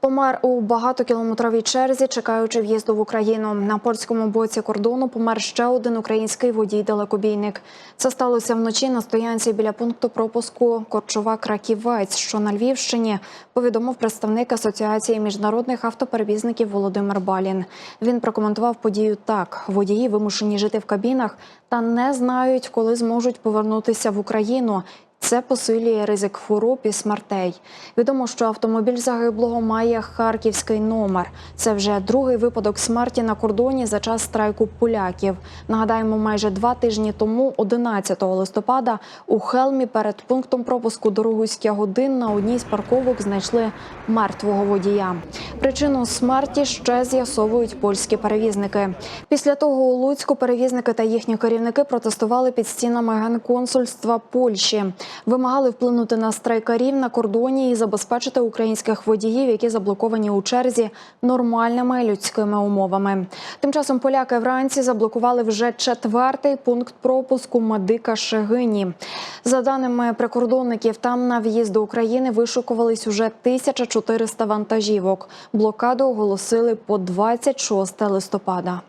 Помер у багатокілометровій черзі, чекаючи в'їзду в Україну. На польському боці кордону помер ще один український водій-далекобійник. Це сталося вночі на стоянці біля пункту пропуску Корчова Краківець, що на Львівщині, повідомив представник Асоціації міжнародних автоперевізників Володимир Балін. Він прокоментував подію так: водії вимушені жити в кабінах та не знають, коли зможуть повернутися в Україну. Це посилює ризик хвороб і смертей. Відомо, що автомобіль загиблого має харківський номер. Це вже другий випадок смерті на кордоні за час страйку поляків. Нагадаємо, майже два тижні тому, 11 листопада, у Хелмі перед пунктом пропуску Дорогуська годин на одній з парковок знайшли мертвого водія. Причину смерті ще з'ясовують польські перевізники. Після того у Луцьку перевізники та їхні керівники протестували під стінами генконсульства Польщі. Вимагали вплинути на страйкарів на кордоні і забезпечити українських водіїв, які заблоковані у черзі нормальними людськими умовами. Тим часом поляки вранці заблокували вже четвертий пункт пропуску Медика Шегині. За даними прикордонників, там на в'їзд до України вишукувались уже 1400 вантажівок. Блокаду оголосили по 26 листопада.